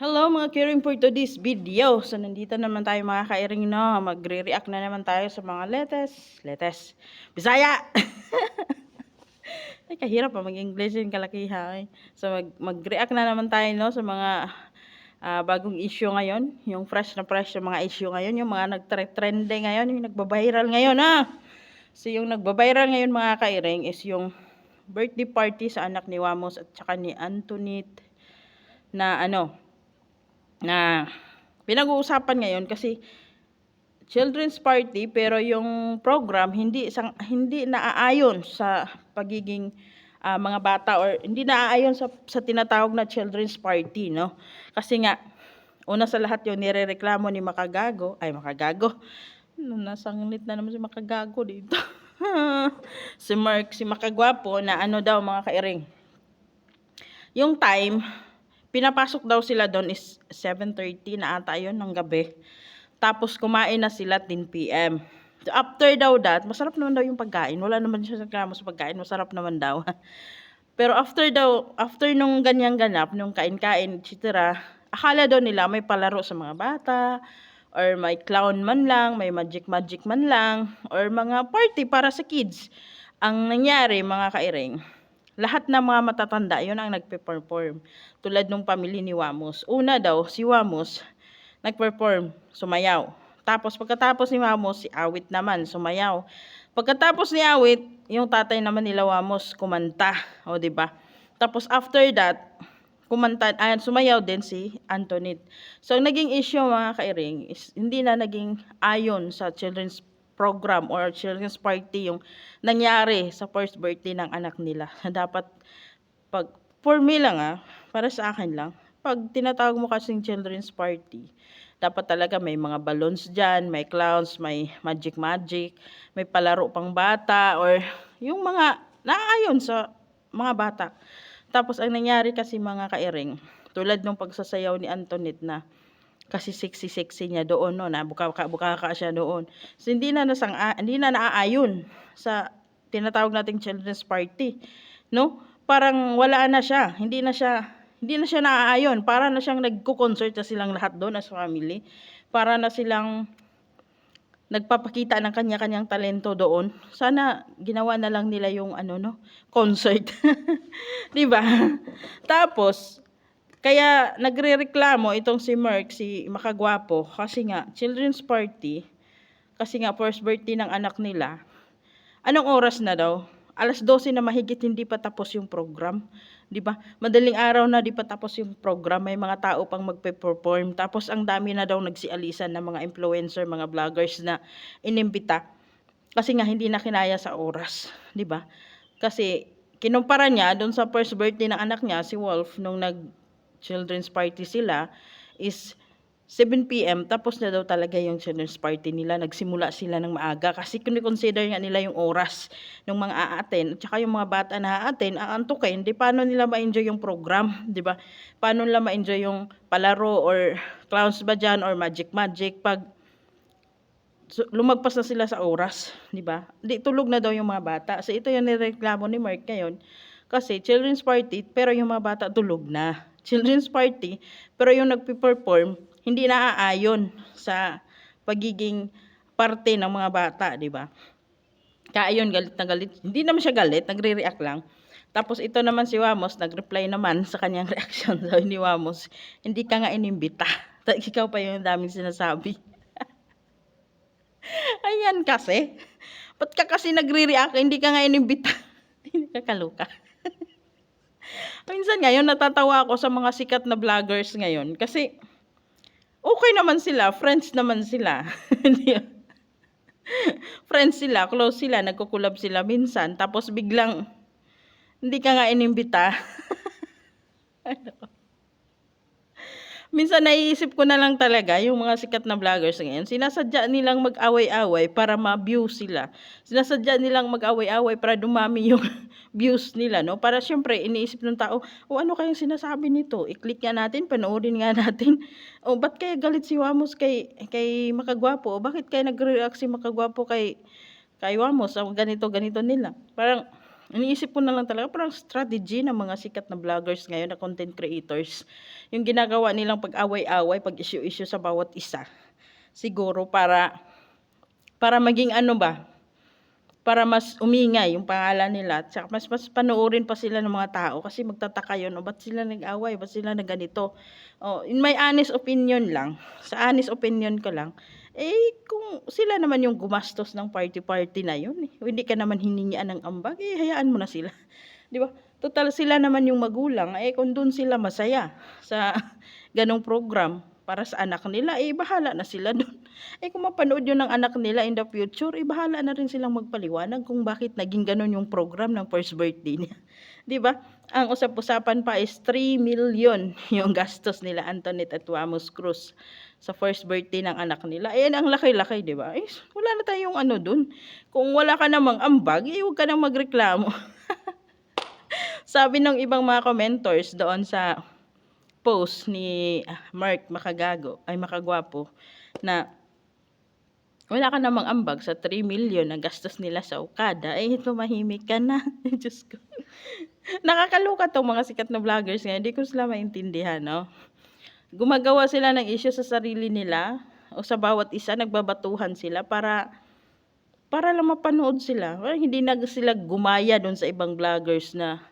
Hello mga Kiring for today's video. So nandito naman tayo mga kairing no. Magre-react na naman tayo sa mga letes. Letes. Bisaya! Ay kahirap pa mag-English yung kalakiha. eh. So mag- mag-react na naman tayo no sa mga ah, bagong issue ngayon. Yung fresh na fresh na mga issue ngayon. Yung mga nag-trending ngayon. Yung nagbabiral ngayon ha. So yung nagbabiral ngayon mga kairing is yung birthday party sa anak ni Wamos at saka ni Antoinette na ano, na pinag-uusapan ngayon kasi children's party pero yung program hindi sang hindi naaayon sa pagiging ah, mga bata or hindi naaayon sa sa tinatawag na children's party no? Kasi nga una sa lahat yung nirereklamo ni Makagago ay Makagago. No, nasanglit na naman si Makagago dito. Si Mark si Makagwapo na ano daw mga kairing yung time pinapasok daw sila doon is 7.30 na ata yun ng gabi. Tapos kumain na sila 10 p.m. So, after daw that, masarap naman daw yung pagkain. Wala naman siya reklamo sa pagkain, masarap naman daw. Pero after daw, after nung ganyang ganap, nung kain-kain, etc., akala daw nila may palaro sa mga bata, or may clown man lang, may magic-magic man lang, or mga party para sa kids. Ang nangyari, mga kairing, lahat ng mga matatanda, yun ang nagpe-perform. Tulad nung pamilya ni Wamos. Una daw, si Wamos, nag-perform, sumayaw. Tapos pagkatapos ni Wamos, si Awit naman, sumayaw. Pagkatapos ni Awit, yung tatay naman nila Wamos, kumanta. O, ba? Tapos after that, kumanta, ayan, sumayaw din si Antoinette. So, naging issue mga kairing is hindi na naging ayon sa children's program or children's party yung nangyari sa first birthday ng anak nila. Dapat, pag, for me lang ah, para sa akin lang, pag tinatawag mo kasing children's party, dapat talaga may mga balloons dyan, may clowns, may magic-magic, may palaro pang bata, or yung mga naayon sa mga bata. Tapos ang nangyari kasi mga kairing, tulad nung pagsasayaw ni Antoinette na kasi sexy-sexy niya doon no na buka buka ka siya doon. So hindi na nasang hindi na naaayon sa tinatawag nating children's party. No? Parang wala na siya. Hindi na siya hindi na siya naaayon. Para na siyang nagko-concert na silang lahat doon as family. Para na silang nagpapakita ng kanya-kanyang talento doon. Sana ginawa na lang nila yung ano no, concert. 'Di ba? Tapos kaya nagrereklamo itong si Mark, si Makagwapo, kasi nga, children's party, kasi nga first birthday ng anak nila, anong oras na daw? Alas 12 na mahigit hindi pa tapos yung program. 'Di ba? Madaling araw na di pa tapos yung program, may mga tao pang magpe-perform. Tapos ang dami na daw nagsialisan ng mga influencer, mga vloggers na inimbita. Kasi nga hindi na kinaya sa oras, 'di ba? Kasi kinumpara niya doon sa first birthday ng anak niya, si Wolf, nung nag children's party sila is 7 p.m. tapos na daw talaga yung children's party nila. Nagsimula sila ng maaga kasi kuni-consider nga nila yung oras ng mga aaten at saka yung mga bata na aaten, aantukin, di paano nila ma-enjoy yung program, di ba? Paano nila ma-enjoy yung palaro or clowns ba dyan or magic magic pag so, lumagpas na sila sa oras, di ba? Di tulog na daw yung mga bata. So ito yung nireklamo ni Mark ngayon. Kasi children's party, pero yung mga bata tulog na. Children's party, pero yung nagpe-perform, hindi naaayon sa pagiging parte ng mga bata, di ba? Kaya yun, galit na galit. Hindi naman siya galit, nagre-react lang. Tapos ito naman si Wamos, nag-reply naman sa kanyang reaction. Sabi ni Wamos, hindi ka nga inimbita. Ikaw pa yung daming sinasabi. Ayan kasi. Ba't ka kasi nagre-react? Hindi ka nga inimbita. Hindi ka kaluka. Minsan ngayon natatawa ako sa mga sikat na vloggers ngayon kasi okay naman sila, friends naman sila. friends sila, close sila, nagkukulab sila minsan tapos biglang hindi ka nga inimbita. ano? Minsan naiisip ko na lang talaga yung mga sikat na vloggers ngayon, sinasadya nilang mag-away-away para ma-view sila. Sinasadya nilang mag-away-away para dumami yung views nila, no? Para syempre iniisip ng tao, o ano kayang sinasabi nito? I-click nga natin, panoorin nga natin. O ba't kaya galit si Wamos kay kay Makagwapo? O bakit kaya nagre-react si Makagwapo kay kay Wamos? O ganito ganito nila. Parang iniisip ko na lang talaga parang strategy ng mga sikat na vloggers ngayon na content creators. Yung ginagawa nilang pag-away-away, pag-issue-issue sa bawat isa. Siguro para para maging ano ba, para mas umingay yung pangalan nila at saka mas mas panoorin pa sila ng mga tao kasi magtataka yun, o ba't sila nag-away, ba't sila na ganito. Oh, in my honest opinion lang, sa honest opinion ko lang, eh kung sila naman yung gumastos ng party-party na yun, eh, hindi ka naman hiningian ng ambag, eh hayaan mo na sila. 'Di ba? Total sila naman yung magulang, eh kung doon sila masaya sa ganong program para sa anak nila, eh bahala na sila doon. Eh kung mapanood yun ng anak nila in the future, eh bahala na rin silang magpaliwanag kung bakit naging ganon yung program ng first birthday niya. 'Di ba? Ang usap-usapan pa is 3 million yung gastos nila Antoinette at Wamos Cruz sa first birthday ng anak nila. Ayan ang laki-laki, 'di ba? Eh, wala na tayong ano doon. Kung wala ka namang ambag, eh huwag ka nang magreklamo. Sabi ng ibang mga commenters doon sa post ni ah, Mark Makagago, ay Makagwapo, na wala ka namang ambag sa 3 million na gastos nila sa Okada, eh tumahimik ka na. Diyos ko. Nakakaloka tong mga sikat na vloggers ngayon, hindi ko sila maintindihan, no? Gumagawa sila ng issue sa sarili nila o sa bawat isa, nagbabatuhan sila para para lang mapanood sila. Well, hindi na sila gumaya doon sa ibang vloggers na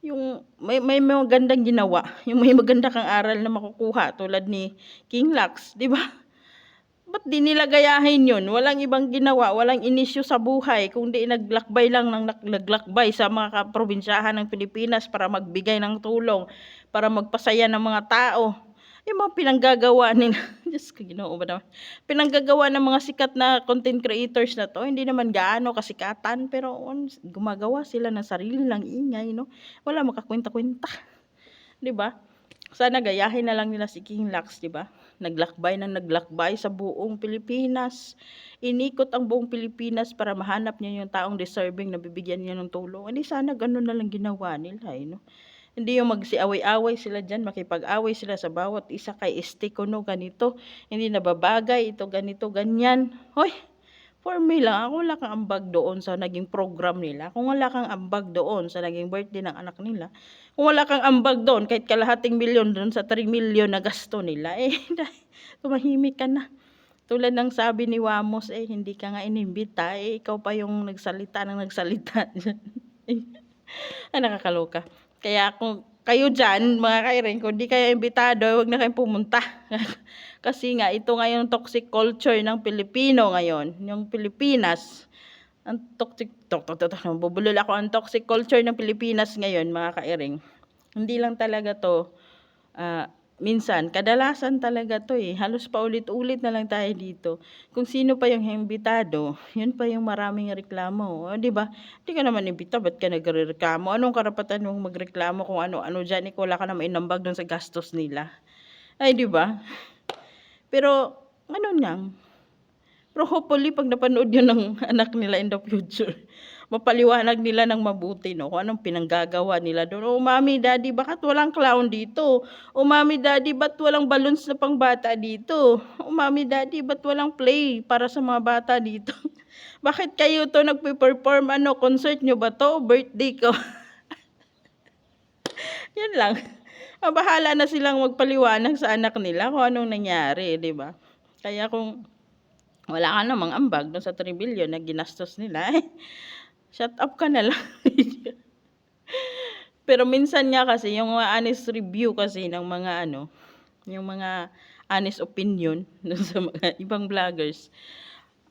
yung may, may mga gandang ginawa, yung may maganda kang aral na makukuha tulad ni King Lux, di ba? Ba't di nila gayahin yun? Walang ibang ginawa, walang inisyo sa buhay, kundi naglakbay lang ng nag- naglakbay sa mga kaprobinsyahan ng Pilipinas para magbigay ng tulong, para magpasaya ng mga tao. Yung mga pinanggagawa nila, Diyos ko, ginoo ba naman? Pinanggagawa ng mga sikat na content creators na to, hindi naman gaano kasikatan, pero on, gumagawa sila ng sarili lang ingay, no? Wala makakwenta-kwenta. 'Di ba? Sana gayahin na lang nila si King Lux, 'di ba? Naglakbay ng naglakbay sa buong Pilipinas. Inikot ang buong Pilipinas para mahanap niya yung taong deserving na bibigyan niya ng tulong. Hindi sana ganun na lang ginawa nila, eh, no? Hindi yung magsiaway-away sila dyan, makipag-away sila sa bawat isa kay este no, ganito. Hindi nababagay, ito ganito, ganyan. Hoy, For me lang, ako wala kang ambag doon sa naging program nila. Kung wala kang ambag doon sa naging birthday ng anak nila, kung wala kang ambag doon, kahit kalahating milyon doon sa 3 milyon na gasto nila, eh, tumahimik ka na. Tulad ng sabi ni Wamos, eh, hindi ka nga inimbita, eh, ikaw pa yung nagsalita ng nagsalita. Ay, nakakaloka. Kaya kung kayo dyan, mga kairin, kung di kayo imbitado, huwag na kayong pumunta. Kasi nga, ito nga yung toxic culture ng Pilipino ngayon. Yung Pilipinas, ang toxic, tok, tok, tok, bubulol ako, ang toxic culture ng Pilipinas ngayon, mga kairing. Hindi lang talaga to, ah, minsan, kadalasan talaga to eh. Halos paulit-ulit na lang tayo dito. Kung sino pa yung imbitado, yun pa yung maraming reklamo. O, di ba? Di ka naman imbita, ba't ka nagreklamo? Anong karapatan mong magreklamo kung ano-ano dyan? Ikaw wala ka naman inambag dun sa gastos nila. Ay, di ba? Pero, ano niyang, pero hopefully, pag napanood yun ng anak nila in the future, mapaliwanag nila ng mabuti, no? Kung anong pinanggagawa nila doon. Oh, mami, daddy, bakit walang clown dito? Oh, mami, daddy, ba't walang balloons na pang bata dito? Oh, mami, daddy, ba't walang play para sa mga bata dito? bakit kayo to nagpe-perform? Ano, concert nyo ba to? Birthday ko? Yan lang. Ah, bahala na silang magpaliwanag sa anak nila kung anong nangyari, di ba? Kaya kung wala ka namang ambag doon sa 3 billion na ginastos nila, eh, shut up ka na lang. Pero minsan nga kasi, yung mga honest review kasi ng mga ano, yung mga honest opinion dun sa mga ibang vloggers,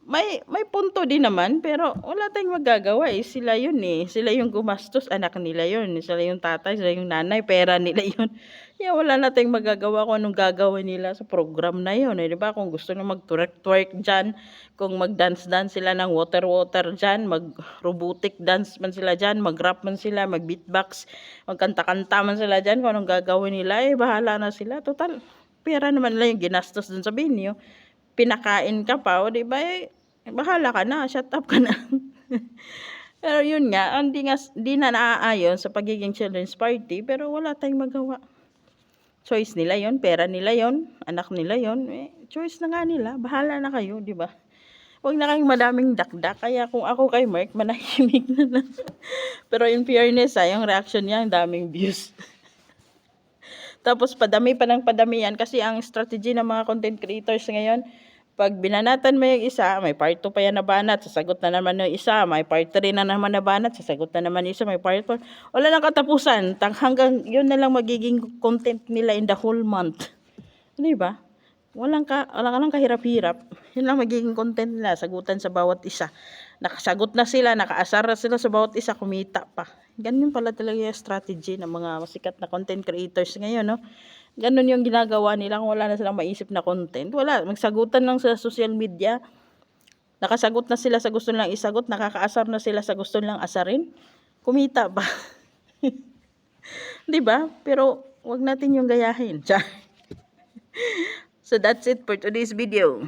may may punto din naman, pero wala tayong magagawa eh. Sila yun eh. Sila yung gumastos, anak nila yun. Sila yung tatay, sila yung nanay, pera nila yun. Yeah, wala na tayong magagawa kung anong gagawin nila sa program na yun. Eh, di ba? Kung gusto na mag-twerk-twerk dyan, kung mag-dance-dance sila ng water-water dyan, mag-robotic dance man sila dyan, mag-rap man sila, mag-beatbox, magkanta-kanta man sila dyan, kung anong gagawin nila, eh, bahala na sila. Total, pera naman nila yung ginastos dun sa venue. Pinakain ka pa, o di ba? Eh, bahala ka na, shut up ka na. pero yun nga, hindi nga, di na naaayon sa pagiging children's party, pero wala tayong magawa. Choice nila yon pera nila yon anak nila yon eh, choice na nga nila, bahala na kayo, di ba? Huwag na kayong madaming dakdak. Kaya kung ako kay Mark, manahimik na lang. Pero in fairness, ha, yung reaction niya, ang daming views. Tapos padami pa ng padami yan kasi ang strategy ng mga content creators ngayon, pag binanatan mo yung isa, may part 2 pa yan na banat, sasagot na naman yung isa, may part 3 na naman na banat, sasagot na naman yung isa, may part 4. Wala nang katapusan, tang hanggang yun na lang magiging content nila in the whole month. Di ba? Walang ka, wala ka lang kahirap-hirap. Yun lang magiging content nila, sagutan sa bawat isa. Nakasagot na sila, nakaasar na sila sa bawat isa, kumita pa. Ganun pala talaga yung strategy ng mga masikat na content creators ngayon, no? Ganun yung ginagawa nila kung wala na silang maisip na content. Wala, magsagutan lang sa social media. Nakasagot na sila sa gusto nilang isagot, nakakaasar na sila sa gusto nilang asarin. Kumita ba? 'Di ba? Pero wag natin yung gayahin. So that's it for today's video.